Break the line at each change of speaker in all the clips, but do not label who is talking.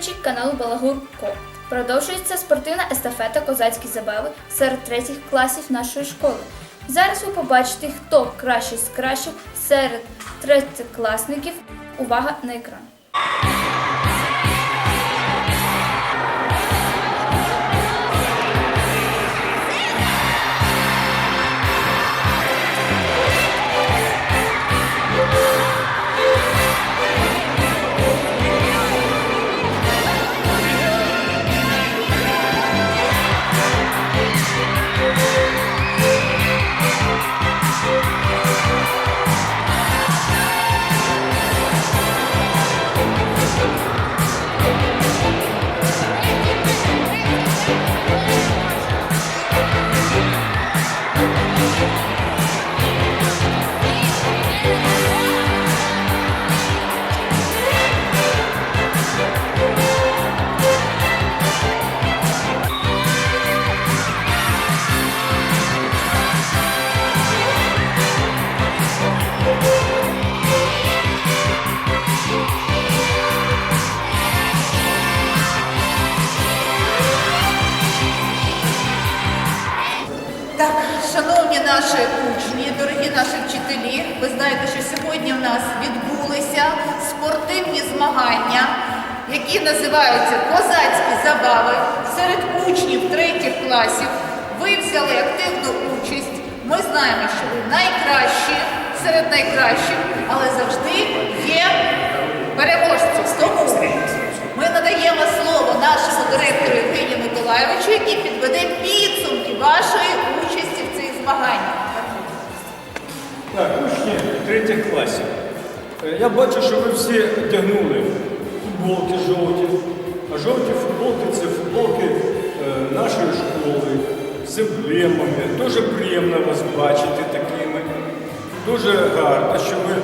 глядачі каналу Балагурко. Продовжується спортивна естафета козацькі забави серед третіх класів нашої школи. Зараз ви побачите, хто кращий з кращих серед третьокласників. Увага на екран.
Наші учні, дорогі наші вчителі, ви знаєте, що сьогодні в нас відбулися спортивні змагання, які називаються козацькі забави серед учнів третіх класів. Ви взяли активну участь. Ми знаємо, що ви найкращі серед найкращих, але завжди є переможці. Тому ми надаємо слово нашому директору Євгенію Миколайовичу, який підведе
третіх класів. Е, Я бачу, що ви всі одягнули футболки жовті. А жовті футболки це футболки е, нашої школи з емблемами. Дуже приємно вас бачити такими. Дуже гарно, що ви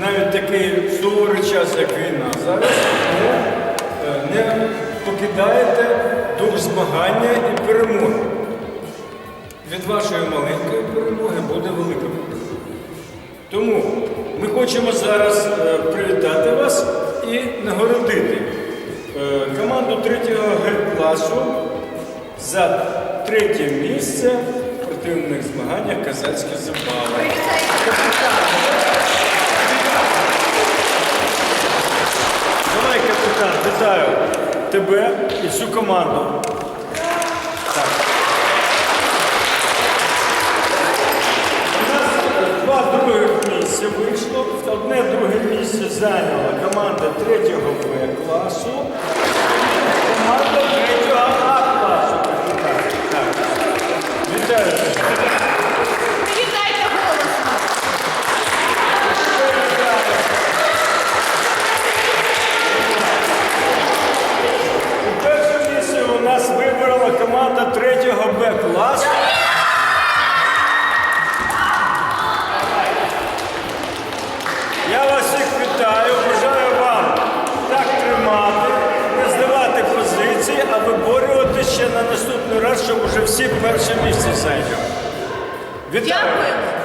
навіть такий суворий час, як війна, зараз е, не покидаєте дух змагання і перемоги. Від вашої маленької перемоги буде велика перемога. Тому ми хочемо зараз е, привітати вас і нагородити е, команду 3 Г класу за третє місце в спортивних змаганнях Казацькі забави. Давай, капітан, вітаю тебе і всю команду. Місце зайняла команда 3 Б класу. Команда 3 А класу. Так. Вітаю. тебе.
Вітайте голосно!
У перше місце у нас вибрала команда 3 Б класу. На наступний раз, щоб уже всі перше місце зайняли. Вітаю!